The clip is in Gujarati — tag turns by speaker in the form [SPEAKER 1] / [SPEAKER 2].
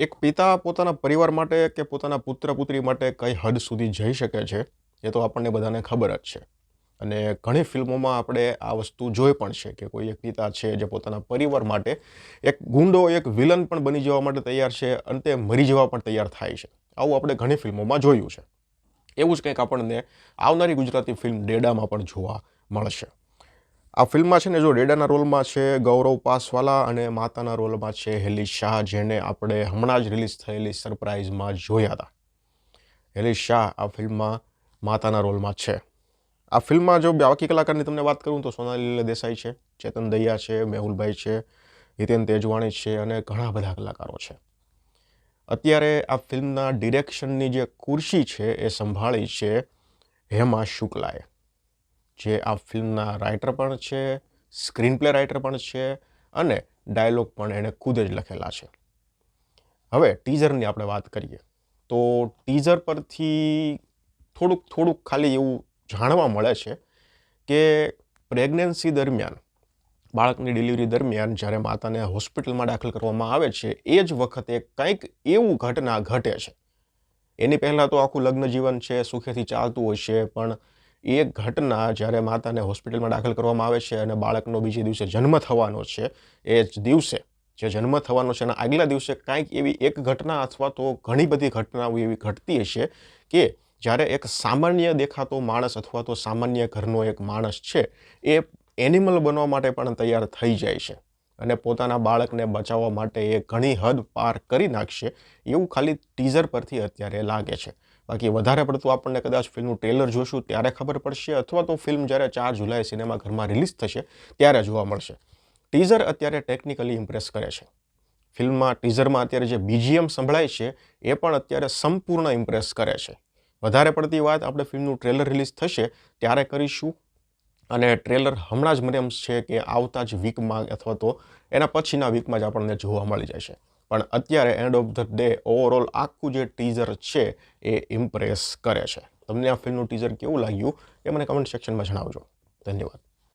[SPEAKER 1] એક પિતા પોતાના પરિવાર માટે કે પોતાના પુત્ર પુત્રી માટે કઈ હદ સુધી જઈ શકે છે, એ તો આપણને બધાને ખબર જ છે. અને ઘણી ફિલ્મોમાં આપણે આ વસ્તુ જોઈ પણ છે કે કોઈ એક પિતા છે જે પોતાના પરિવાર માટે એક ગુંડો, એક વિલન પણ બની જવા માટે તૈયાર છે, અંતે મરી જવા પણ તૈયાર થાય છે. આવું આપણે ઘણી ફિલ્મોમાં જોયું છે. એવું જ કંઈક આપણને આવનારી ગુજરાતી ફિલ્મ ડેડામાં પણ જોવા મળશે. આ ફિલ્મમાં છે ને, જો ડેડાના રોલમાં છે ગૌરવ પાસવાલા અને માતાના રોલમાં છે હેલી શાહ, જેને આપણે હમણાં જ રિલીઝ થયેલી સરપ્રાઇઝમાં જોયા હતા. હેલી શાહ આ ફિલ્મમાં માતાના રોલમાં છે. આ ફિલ્મમાં જો બાકી કલાકારની તમને વાત કરું તો સોનાલી દેસાઈ છે, ચેતન દૈયા છે, મેહુલભાઈ છે, હિતેન તેજવાણી છે અને ઘણા બધા કલાકારો છે. અત્યારે આ ફિલ્મના ડિરેક્શનની જે ખુરશી છે એ સંભાળી છે હેમા શુક્લાએ. જે આ ફિલ્મના રાઇટર પણ છે સ્ક્રીન પ્લે રાઇટર પણ છે અને ડાયલોગ પણ એણે ખુદ જ લખેલા છે. હવે ટીઝરની આપણે વાત કરીએ, તો ટીઝર પરથી થોડુંક થોડુંક ખાલી એવું જાણવા મળે છે કે પ્રેગ્નન્સી દરમિયાન, બાળકની ડિલિવરી દરમિયાન જ્યારે માતાને હોસ્પિટલમાં દાખલ કરવામાં આવે છે, એ જ વખતે કંઈક એવું ઘટના ઘટે છે. એની પહેલાં તો આખું લગ્ન જીવન છે, સુખેથી ચાલતું હોય છે, પણ એ ઘટના જ્યારે માતાને હોસ્પિટલમાં દાખલ કરવામાં આવે છે અને બાળકનો બીજે દિવસે જન્મ થવાનો છે, એ જ દિવસે, જે જન્મ થવાનો છે એના આગલા દિવસે કાંઈક એવી એક ઘટના અથવા તો ઘણી બધી ઘટનાઓ એવી ઘટતી હશે કે જ્યારે એક સામાન્ય દેખાતો માણસ અથવા તો સામાન્ય ઘરનો એક માણસ છે, એ એનિમલ બનવા માટે પણ તૈયાર થઈ જાય છે. અને પોતાના બાળકને બચાવવા માટે એ ઘણી હદ પાર કરી નાખશે એવું ખાલી ટીઝર પરથી અત્યારે લાગે છે. બાકી વધારે પડતું આપણને કદાચ ફિલ્મનું ટ્રેલર જોશું ત્યારે ખબર પડશે અથવા તો ફિલ્મ જ્યારે ચાર જુલાઈ સિનેમાઘરમાં રિલીઝ થશે ત્યારે જોવા મળશે. ટીઝર અત્યારે ટેકનિકલી ઇમ્પ્રેસ કરે છે. ફિલ્મમાં ટીઝરમાં અત્યારે જે બીજીએમ સંભળાય છે એ પણ અત્યારે સંપૂર્ણ ઇમ્પ્રેસ કરે છે. વધારે પડતી વાત આપણે ફિલ્મનું ટ્રેલર રિલીઝ થશે ત્યારે કરીશું અને ટ્રેલર હમણાં જ મને એમ છે કે આવતા જ વીકમાં અથવા તો એના પછીના વીકમાં જ આપણને જોવા મળી જશે. પણ અત્યારે end of the day overall આખું જે ટીઝર છે એ ઇમ્પ્રેસ કરે છે. તમને આ ફિલ્મનું ટીઝર કેવું લાગ્યું એ મને કમેન્ટ સેક્શનમાં જણાવજો. ધન્યવાદ.